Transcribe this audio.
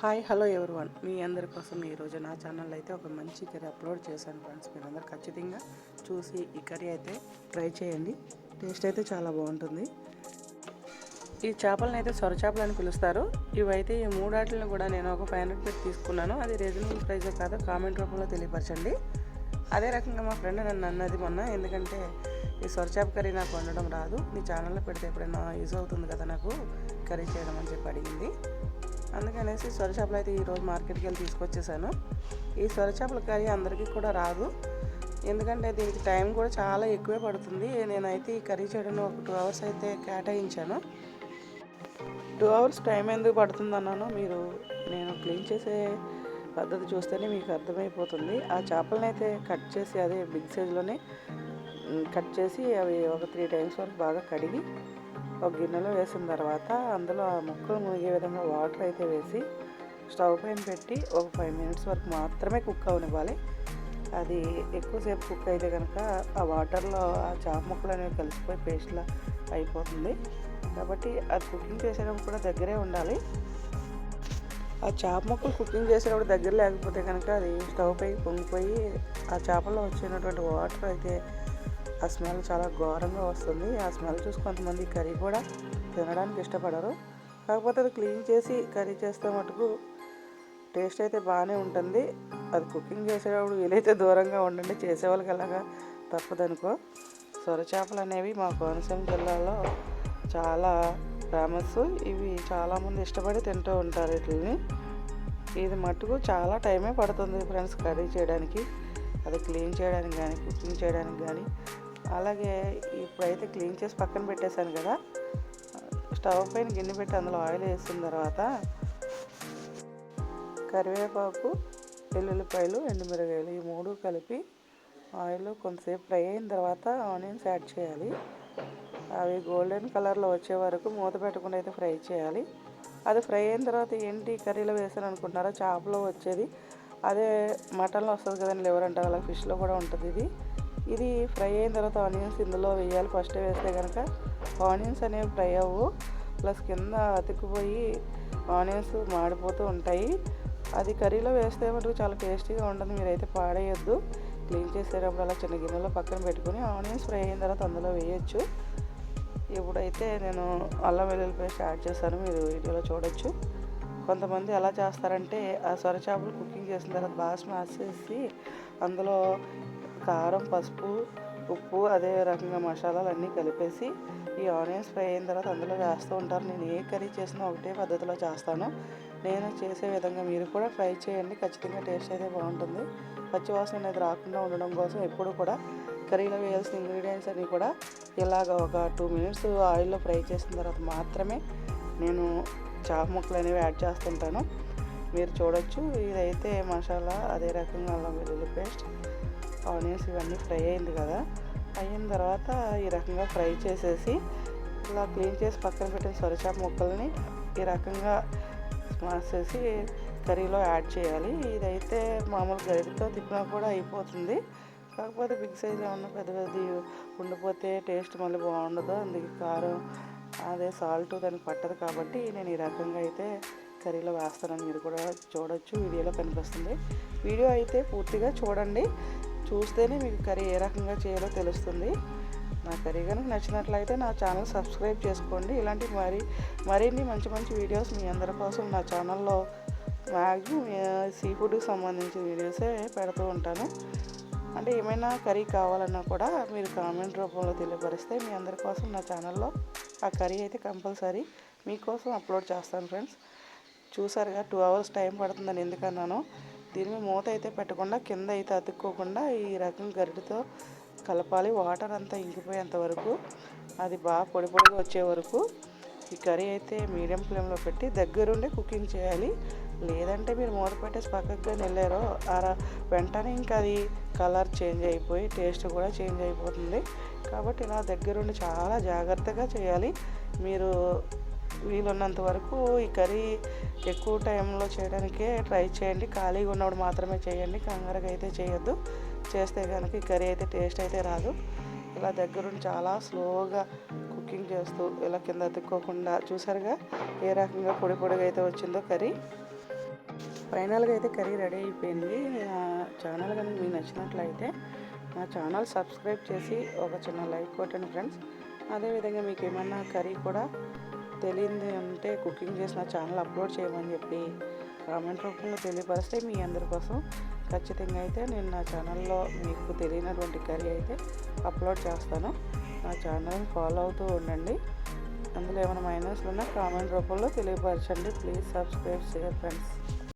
Hi hello one మీ అందరి కోసం ఈరోజు నా ఛానల్ అయితే ఒక మంచి కర్రీ అప్లోడ్ చేశాను ఫ్రెండ్స్ మీరు అందరు ఖచ్చితంగా చూసి ఈ కర్రీ అయితే ట్రై చేయండి. టేస్ట్ అయితే చాలా బాగుంటుంది. ఈ చేపలను అయితే సొర చేపలు అని పిలుస్తారు. ఇవైతే ఈ మూడాటిలను కూడా నేను ఒక ఫైవ్ హండ్రెడ్ పెట్టి తీసుకున్నాను. అది రీజనబుల్ ప్రైజే కాదు కామెంట్ రూపంలో తెలియపరచండి. అదే రకంగా మా ఫ్రెండ్ నన్ను అన్నది మొన్న ఎందుకంటే ఈ సొరచాప కర్రీ నాకు వండడం రాదు. నీ ఛానల్లో పెడితే ఎప్పుడైనా యూజ్ అవుతుంది కదా నాకు కర్రీ చేయడం అని చెప్పి అడిగింది. అందుకనేసి సొరచేపలు అయితే ఈరోజు మార్కెట్కి వెళ్ళి తీసుకొచ్చేసాను. ఈ సొరచేపల కర్రీ అందరికీ కూడా రాదు. ఎందుకంటే దీనికి టైం కూడా చాలా ఎక్కువే పడుతుంది. నేనైతే ఈ కర్రీ చేయడానికి ఒక టూ అవర్స్ అయితే కేటాయించాను. టూ అవర్స్ టైం ఎందుకు పడుతుంది అన్నాను మీరు నేను క్లీన్ చేసే పద్ధతి చూస్తేనే మీకు అర్థమైపోతుంది. ఆ చేపలను అయితే కట్ చేసి అదే బిగ్ సైజ్లోనే కట్ చేసి అవి ఒక త్రీ టైమ్స్ వరకు బాగా కడిగి ఒక గిన్నెలో వేసిన తర్వాత అందులో ఆ ముక్కలు మునిగే విధంగా వాటర్ అయితే వేసి స్టవ్ పైన పెట్టి ఒక ఫైవ్ మినిట్స్ వరకు మాత్రమే కుక్ అవనివ్వాలి. అది ఎక్కువసేపు కుక్ అయితే కనుక ఆ వాటర్లో ఆ చాప ముక్కలు అనేవి కలిసిపోయి పేస్ట్లా అయిపోతుంది. కాబట్టి అది కుకింగ్ చేసేటప్పుడు కూడా దగ్గరే ఉండాలి. ఆ చేప ముక్కలు కుకింగ్ చేసేటప్పుడు దగ్గర లేకపోతే కనుక అది స్టవ్ పై పొంగిపోయి ఆ చేపలో వచ్చినటువంటి వాటర్ అయితే ఆ స్మెల్ చాలా ఘోరంగా వస్తుంది. ఆ స్మెల్ చూసి కొంతమంది కర్రీ కూడా తినడానికి ఇష్టపడరు. కాకపోతే అది క్లీన్ చేసి కర్రీ చేస్తే మటుకు టేస్ట్ అయితే బాగానే ఉంటుంది. అది కుకింగ్ చేసేటప్పుడు వీలైతే దూరంగా ఉండండి. చేసేవాళ్ళకి అలాగా తప్పదనుకో. సొర చేపలు అనేవి మా కోనసీమ జిల్లాలో చాలా ఫేమస్. ఇవి చాలామంది ఇష్టపడి తింటూ ఉంటారు వీటిని ఇది మట్టుకు చాలా టైమే పడుతుంది ఫ్రెండ్స్ కర్రీ చేయడానికి. అది క్లీన్ చేయడానికి కానీ కుకింగ్ చేయడానికి కానీ. అలాగే ఇప్పుడైతే క్లీన్ చేసి పక్కన పెట్టేశాను కదా. స్టవ్ పైన గిన్నె పెట్టి అందులో ఆయిల్ వేసిన తర్వాత కరివేపాకు వెల్లుల్లిపాయలు ఎండుమిరగాయలు ఈ మూడు కలిపి ఆయిల్ కొంతసేపు ఫ్రై అయిన తర్వాత ఆనియన్స్ యాడ్ చేయాలి. అవి గోల్డెన్ కలర్లో వచ్చే వరకు మూత పెట్టకుండా అయితే ఫ్రై చేయాలి. అది ఫ్రై అయిన తర్వాత ఏంటి కర్రీలో వేసాను అనుకుంటున్నారా? చేపలో వచ్చేది. అదే మటన్లో వస్తుంది కదండి లివర్ అంటారు? అలా ఫిష్లో కూడా ఉంటుంది ఇది. ఇది ఫ్రై అయిన తర్వాత ఆనియన్స్ ఇందులో వేయాలి. ఫస్ట్ వేస్తే కనుక ఆనియన్స్ అనేవి ఫ్రై అవ్వు. ప్లస్ కింద అతికిపోయి ఆనియన్స్ మాడిపోతూ ఉంటాయి. అది కర్రీలో వేస్తే మటుకు చాలా టేస్టీగా ఉండదు మీరైతే పాడేయొద్దు. క్లీన్ చేసేటప్పుడు అలా చిన్న గిన్నెలో పక్కన పెట్టుకుని ఆనియన్స్ ఫ్రై అయిన తర్వాత అందులో వేయచ్చు. ఇప్పుడైతే నేను అల్లం వెల్లుల్లి పేస్ట్ యాడ్ చేశాను. మీరు వీడియోలో చూడొచ్చు. కొంతమంది ఎలా చేస్తారంటే ఆ సొర చేపలు కుకింగ్ చేసిన తర్వాత బాగా స్మాష్ చేసి అందులో కారం పసుపు ఉప్పు అదే రకంగా మసాలాలు అన్నీ కలిపేసి ఈ ఆనియన్స్ ఫ్రై అయిన తర్వాత అందులో వేస్తూ ఉంటారు. నేను ఏ కర్రీ చేసినా ఒకటే పద్ధతిలో చేస్తాను. నేను చేసే విధంగా మీరు కూడా ఫ్రై చేయండి. ఖచ్చితంగా టేస్ట్ అయితే బాగుంటుంది. పచ్చివాసన అనేది రాకుండా ఉండడం కోసం ఎప్పుడు కూడా కర్రీలో వేయాల్సిన ఇంగ్రీడియంట్స్ అన్నీ కూడా ఇలాగ ఒక టూ మినిట్స్ ఆయిల్లో ఫ్రై చేసిన తర్వాత మాత్రమే నేను చాప ముక్కలు అనేవి యాడ్ చేస్తుంటాను. మీరు చూడొచ్చు. ఇదైతే మసాలా అదే రకంగా అల్లం వెల్లుల్లి పేస్ట్ ఆనియన్స్ ఇవన్నీ ఫ్రై అయింది కదా. అయిన తర్వాత ఈ రకంగా ఫ్రై చేసేసి ఇలా క్లీన్ చేసి పక్కన పెట్టిన సొరచాప ముక్కల్ని ఈ రకంగా స్మాష్ చేసి కర్రీలో యాడ్ చేయాలి. ఇదైతే మామూలు గరిటతో తిప్పినా కూడా అయిపోతుంది. కాకపోతే బిగ్ సైజ్ ఏమన్నా పెద్ద పెద్దది ఉండిపోతే టేస్ట్ మళ్ళీ బాగుండదు. అందుకే కారం అదే సాల్ట్ దానికి పట్టదు కాబట్టి నేను ఈ రకంగా అయితే కర్రీలో వేస్తానని మీరు కూడా చూడొచ్చు. వీడియోలో కనిపిస్తుంది. వీడియో అయితే పూర్తిగా చూడండి. చూస్తేనే మీకు కర్రీ ఏ రకంగా చేయాలో తెలుస్తుంది. నా కర్రీ కనుక నచ్చినట్లయితే నా ఛానల్ సబ్స్క్రైబ్ చేసుకోండి. ఇలాంటి మరి మరిన్ని మంచి మంచి వీడియోస్ మీ అందరి కోసం నా ఛానల్లో మ్యాక్సిమం సీ ఫుడ్కి సంబంధించిన వీడియోసే పెడుతూ ఉంటాను. అంటే ఏమైనా కర్రీ కావాలన్నా కూడా మీరు కామెంట్ రూపంలో తెలియపరిస్తే మీ అందరి కోసం నా ఛానల్లో ఆ కర్రీ అయితే కంపల్సరీ మీకోసం అప్లోడ్ చేస్తాను ఫ్రెండ్స్. చూసారుగా టూ అవర్స్ టైం పడుతుందని ఎందుకన్నాను. దీనిని మూత అయితే పెట్టకుండా కింద అయితే అతుక్కోకుండా ఈ రకం గరిటతో కలపాలి. వాటర్ అంతా ఇంకిపోయేంత వరకు అది బాగా పొడి పొడిగా వచ్చే వరకు ఈ కర్రీ అయితే మీడియం ఫ్లేమ్లో పెట్టి దగ్గరుండి కుకింగ్ చేయాలి. లేదంటే మీరు మూత పెట్టేసి పక్కకు వెళ్ళారో అలా వెంటనే ఇంకా అది కలర్ చేంజ్ అయిపోయి టేస్ట్ కూడా చేంజ్ అయిపోతుంది. కాబట్టి ఇలా దగ్గరుండి చాలా జాగ్రత్తగా చేయాలి. మీరు వీలున్నంత వరకు ఈ కర్రీ ఎక్కువ టైంలో చేయడానికే ట్రై చేయండి. ఖాళీగా ఉన్నప్పుడు మాత్రమే చేయండి. కంగారుగా అయితే చేయొద్దు. చేస్తే కనుక ఈ కర్రీ అయితే టేస్ట్ అయితే రాదు. ఇలా దగ్గరుండి చాలా స్లోగా కుకింగ్ చేస్తూ ఇలా కింద తిక్కోకుండా చూసారుగా ఏ రకంగా పొడి పొడిగా అయితే వచ్చిందో కర్రీ. ఫైనల్గా అయితే కర్రీ రెడీ అయిపోయింది. నా ఛానల్ కనుక మీకు నచ్చినట్లయితే నా ఛానల్ సబ్స్క్రైబ్ చేసి ఒక చిన్న లైక్ కొట్టండి ఫ్రెండ్స్. అదేవిధంగా మీకు ఏమన్నా కర్రీ కూడా తెలియంది అంటే కుకింగ్ చేసిన ఛానల్ అప్లోడ్ చేయమని చెప్పి కామెంట్ రూపంలో తెలియపరిస్తే మీ అందరి కోసం ఖచ్చితంగా అయితే నేను నా ఛానల్లో మీకు తెలియనటువంటి కర్రీ అయితే అప్లోడ్ చేస్తాను. నా ఛానల్ని ఫాలో అవుతూ ఉండండి. అందులో ఏమైనా మైనస్లు ఉన్నా కామెంట్ రూపంలో తెలియపరచండి. ప్లీజ్ సబ్స్క్రైబ్ చేయండి ఫ్రెండ్స్.